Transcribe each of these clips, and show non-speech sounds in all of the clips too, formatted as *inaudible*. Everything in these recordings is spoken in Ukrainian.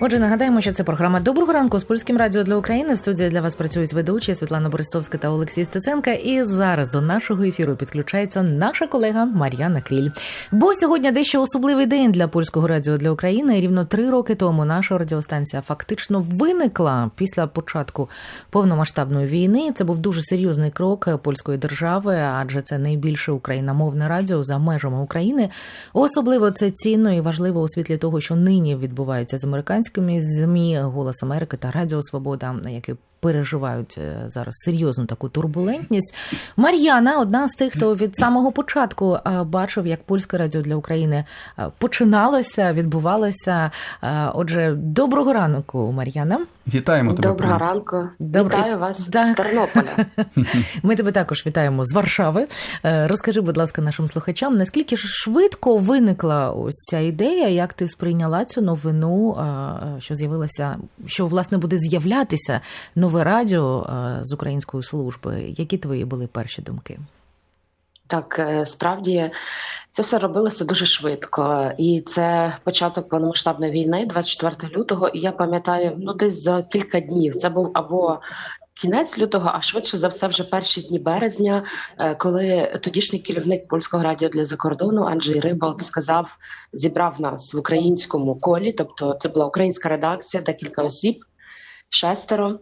Отже, нагадаємо, що це програма Доброго ранку з польським радіо для України. В студії для вас працюють ведучі Світлана Борисовська та Олексій Стеценка. І зараз до нашого ефіру підключається наша колега Мар'яна Кріль. Бо сьогодні дещо особливий день для польського радіо для України. Рівно три роки тому наша радіостанція фактично виникла після початку повномасштабної війни. Це був дуже серйозний крок польської держави, адже це найбільше україномовне радіо за межами України. Особливо це цінно і важливо у світлі того, що нині відбувається з американським громадськими змі Голос Америки та Радіо Свобода, які переживають е, зараз серйозну таку турбулентність. Мар'яна одна з тих, хто від самого початку е, бачив, як польське радіо для України е, починалося, відбувалося. Отже, доброго ранку, Мар'яна. Вітаємо тебе. Доброго привіт. ранку. Добре. Вітаю вас так. з Тернополя. *laughs* Ми тебе також вітаємо з Варшави. Розкажи, будь ласка, нашим слухачам, наскільки ж швидко виникла ось ця ідея, як ти сприйняла цю новину, що з'явилася, що власне буде з'являтися нове радіо е, з української служби. Які твої були перші думки? Так, е, справді це все робилося дуже швидко, і це початок повномасштабної війни, 24 лютого. І я пам'ятаю, ну десь за кілька днів це був або кінець лютого, а швидше за все, вже перші дні березня, е, коли тодішній керівник польського радіо для закордону Анджей Рибалк сказав, зібрав нас в українському колі, тобто це була українська редакція, декілька осіб, шестеро.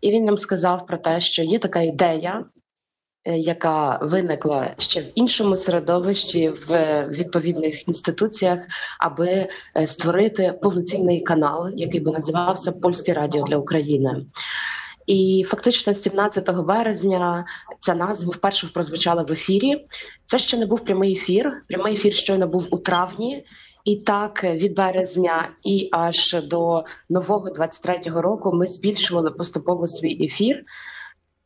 І він нам сказав про те, що є така ідея, е, яка виникла ще в іншому середовищі, в відповідних інституціях, аби е, створити повноцінний канал, який би називався Польське Радіо для України. І фактично, 17 березня ця назва вперше прозвучала в ефірі. Це ще не був прямий ефір. Прямий ефір щойно був у травні, і так від березня і аж до нового 23-го року ми збільшували поступово свій ефір.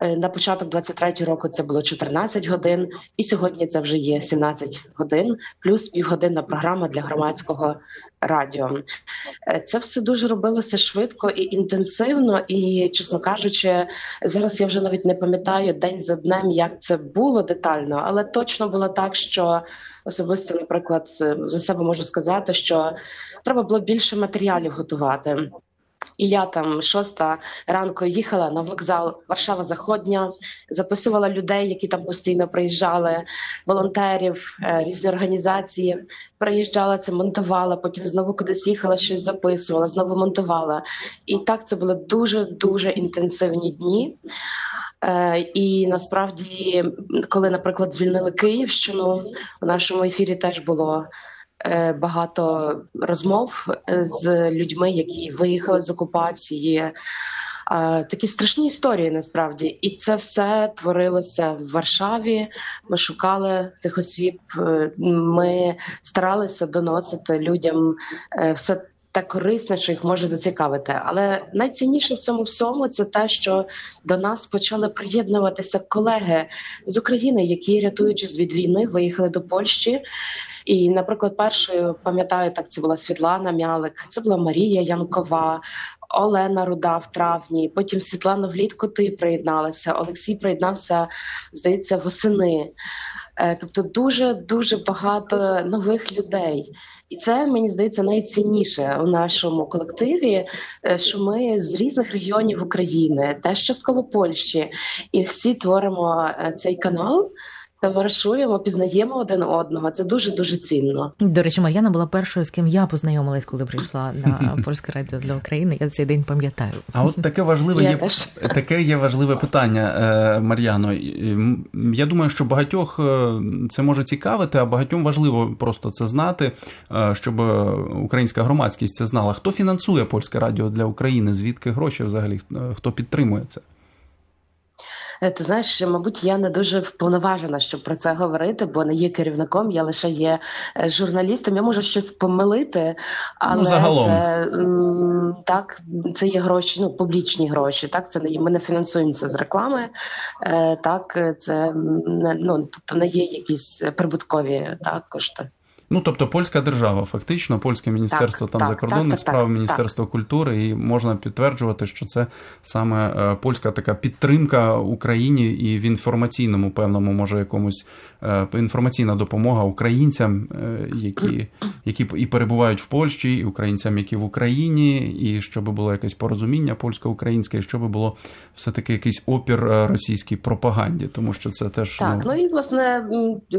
Е, на початок 23-го року це було 14 годин, і сьогодні це вже є 17 годин, плюс півгодинна програма для громадського радіо. Е, це все дуже робилося швидко і інтенсивно. І, чесно кажучи, зараз я вже навіть не пам'ятаю день за днем, як це було детально, але точно було так, що особисто, наприклад, за себе можу сказати, що треба було більше матеріалів готувати. І я там шоста ранку їхала на вокзал Варшава Заходня, записувала людей, які там постійно приїжджали, волонтерів, е, різні організації. Приїжджала це, монтувала. Потім знову кудись їхала, щось записувала, знову монтувала. І так це були дуже дуже інтенсивні дні. Е, і насправді, коли, наприклад, звільнили Київщину, у нашому ефірі теж було багато розмов е, з людьми, які виїхали з окупації. Е, такі страшні історії насправді, і це все творилося в Варшаві. Ми шукали цих осіб. Ми старалися доносити людям все те корисне, що їх може зацікавити. Але найцінніше в цьому всьому це те, що до нас почали приєднуватися колеги з України, які рятуючись від війни, виїхали до Польщі. І, наприклад, першою пам'ятаю, так це була Світлана Мялик, це була Марія Янкова. Олена Руда в травні, потім Світлана влітку ти приєдналася. Олексій приєднався, здається, восени. Е, тобто, дуже дуже багато нових людей, і це мені здається найцінніше у нашому колективі. Е, що ми з різних регіонів України, теж частково Польщі, і всі творимо е, цей канал товаришуємо, пізнаємо один одного. Це дуже дуже цінно. До речі, Мар'яна була першою, з ким я познайомилась, коли прийшла на *laughs* польське радіо для України. Я цей день пам'ятаю. А от таке важливе є таке є важливе питання, е, Мар'яно. Я думаю, що багатьох е, це може цікавити, а багатьом важливо просто це знати, е, щоб українська громадськість це знала. Хто фінансує польське радіо для України? Звідки гроші взагалі хто підтримує це? Е, ти знаєш, мабуть, я не дуже вповноважена, щоб про це говорити, бо не є керівником, я лише є е, журналістом. Я можу щось помилити, ну, але ну, це так, це є гроші, ну публічні гроші. Так, це не ми не фінансуємося з реклами. Так, це не ну тобто не є якісь прибуткові так кошти. Ну тобто польська держава, фактично, польське міністерство Так, там так, закордонних так, так, справ, так, міністерство культури, і можна підтверджувати, що це саме е, польська така підтримка Україні і в інформаційному певному, може, якомусь е, інформаційна допомога українцям, е, які, які і перебувають в Польщі, і українцям, які в Україні, і щоб було якесь порозуміння польсько-українське, і щоб було все таки якийсь опір російській пропаганді, тому що це теж Так, ну і власне,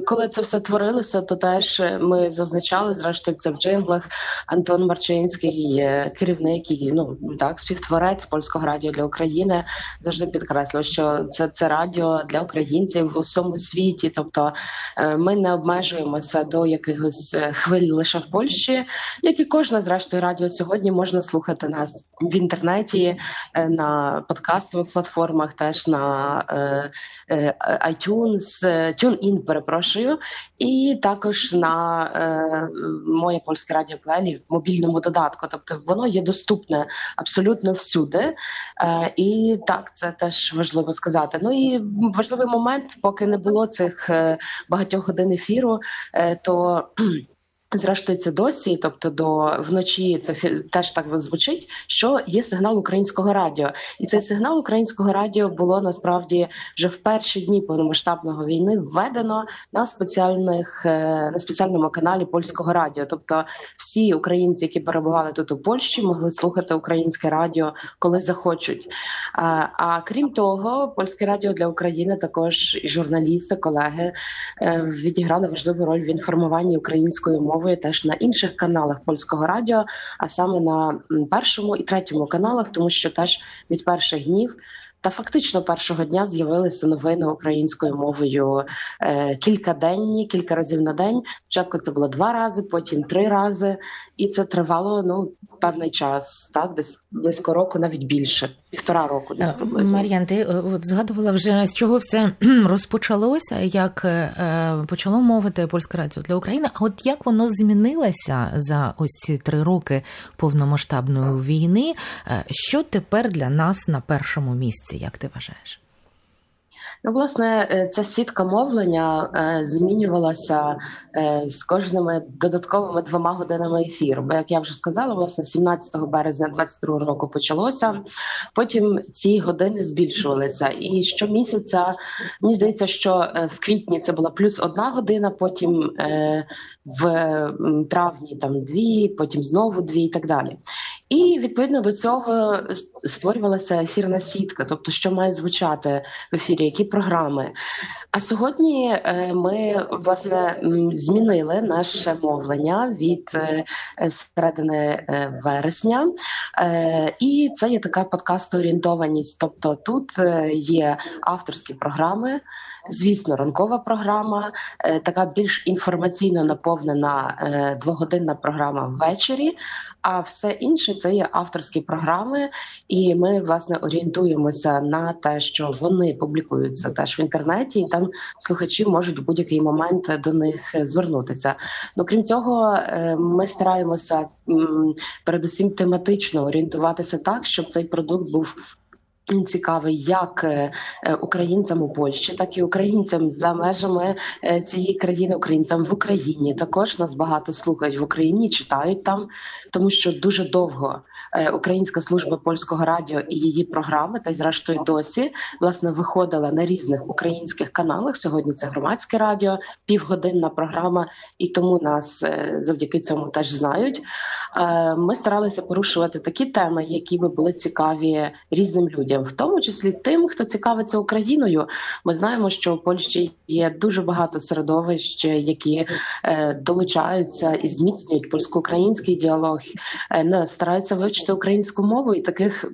коли це все творилося, то теж ми зазначали, зрештою, це в джинглах. Антон Марчинський, керівник і ну так, співтворець польського радіо для України, завжди підкреслював, що це, це радіо для українців в усьому світі. Тобто е, ми не обмежуємося до якихось е, хвиль лише в Польщі, як і кожне зрештою радіо сьогодні можна слухати нас в інтернеті, е, на подкастових платформах, теж на iTunes, TuneIn, перепрошую, і також на моє польське радіо в мобільному додатку. Тобто воно є доступне абсолютно всюди. Е, і так, це теж важливо сказати. Ну і важливий момент, поки не було цих е, багатьох годин ефіру, е, то. Зрештою, це досі, тобто до вночі це теж так звучить, що є сигнал українського радіо, і цей сигнал українського радіо було насправді вже в перші дні повномасштабного війни введено на спеціальних е, на спеціальному каналі польського радіо. Тобто, всі українці, які перебували тут у Польщі, могли слухати українське радіо, коли захочуть. А, а крім того, польське радіо для України також і журналісти, колеги е, відіграли важливу роль в інформуванні українською мовою теж на інших каналах польського радіо, а саме на першому і третьому каналах, тому що теж від перших днів. Та фактично першого дня з'явилися новини українською мовою е, кількаденні, кілька разів на день. Спочатку це було два рази, потім три рази, і це тривало ну певний час, так десь близько року, навіть більше, півтора року, десь приблизно. Мар'ян, ти е, от згадувала вже з чого все *clears throat* розпочалося, як е, почало мовити польське радіо для України. А от як воно змінилося за ось ці три роки повномасштабної війни? Е, Що тепер для нас на першому місці? Як ти вважаєш? Ну, власне, е, ця сітка мовлення е, змінювалася е, з кожними додатковими двома годинами ефіру. Бо, як я вже сказала, власне, 17 березня 22 року почалося. Потім ці години збільшувалися. І щомісяця мені здається, що в квітні це була плюс одна година, потім в травні там дві, потім знову дві і так далі. І відповідно до цього створювалася ефірна сітка, тобто що має звучати в ефірі, які програми. А сьогодні е, ми власне змінили наше мовлення від е, середини е, вересня, Е, і це є така подкаст-орієнтованість. Тобто тут є авторські програми. Звісно, ранкова програма, така більш інформаційно наповнена двогодинна програма ввечері. А все інше це є авторські програми, і ми власне орієнтуємося на те, що вони публікуються теж в інтернеті, і там слухачі можуть в будь-який момент до них звернутися. Ну крім цього, е, ми стараємося передусім тематично орієнтуватися так, щоб цей продукт був. Цікавий як е, е, українцям у Польщі, так і українцям за межами е, цієї країни, українцям в Україні. Також нас багато слухають в Україні, читають там, тому що дуже довго Українська служба польського радіо і її програми, та й зрештою досі власне виходила на різних українських каналах. Сьогодні це громадське радіо, півгодинна програма, і тому нас завдяки цьому теж знають. Ми старалися порушувати такі теми, які би були цікаві різним людям, в тому числі тим, хто цікавиться Україною. Ми знаємо, що в Польщі є дуже багато середовищ, які е, долучаються і зміцнюють польсько-український діалог, е, не стараються вивчити українську мову, і таких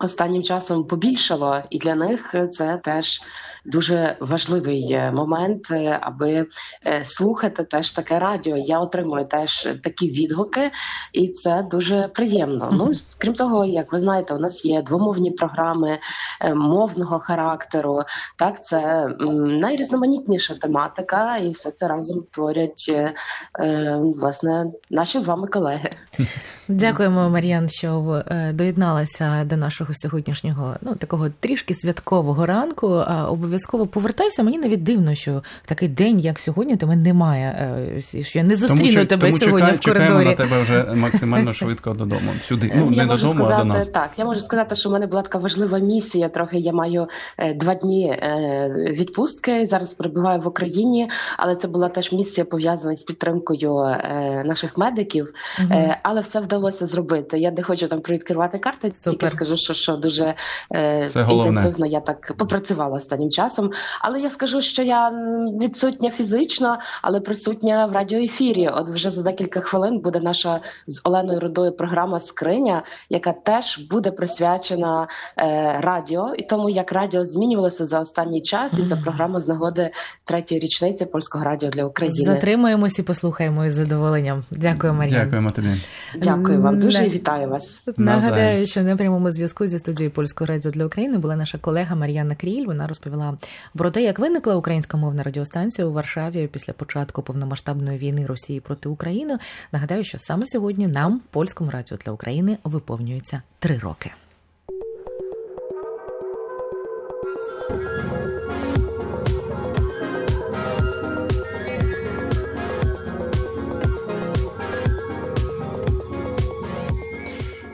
останнім часом побільшало, і для них це теж дуже важливий е, момент, е, аби е, слухати теж таке радіо. Я отримую теж такі відгуки, і це дуже приємно. Ну крім того, як ви знаєте, у нас є двомовні програми мовного характеру. Так, це найрізноманітніша тематика, і все це разом творять власне наші з вами колеги. Дякуємо, Мар'ян, що доєдналася до нашого нашого сьогоднішнього, ну такого трішки святкового ранку. А обов'язково повертайся. Мені навіть дивно, що в такий день, як сьогодні, тебе немає. е, Що я не зустріну тому, тебе тому сьогодні чекай, в коридорі. чекаємо на тебе вже максимально швидко додому. Сюди. Ну, я не можу додому, сказати а до нас. так. Я можу сказати, що в мене була така важлива місія. Трохи я маю е, два дні е, відпустки. Зараз перебуваю в Україні, але це була теж місія пов'язана з підтримкою е, наших медиків. Е, але все вдалося зробити. Я не хочу там привідкривати карти, тільки скажу, що, що дуже е, Це інтенсивно я так попрацювала останнім часом. Але я скажу, що я відсутня фізично, але присутня в радіоефірі. От вже за декілька хвилин буде наша з Оленою Рудою програма Скриня, яка теж буде присвячена е, радіо, і тому як радіо змінювалося за останній час, і це програма з нагоди третьої річниці польського радіо для України. Затримаємось і послухаємо із задоволенням. Дякую, Мар'яна. Дякуємо тобі. Дякую вам дуже і вітаю вас. Нагадаю, що на прямому зв'язку зі студією Польського радіо для України була наша колега Мар'яна Кріль. Вона розповіла про те, як виникла українська мовна радіостанція у Варшаві після початку повномасштабної війни Росії проти України. Нагадаю, що саме сьогодні нам, польському радіо для України, виповнюється три роки.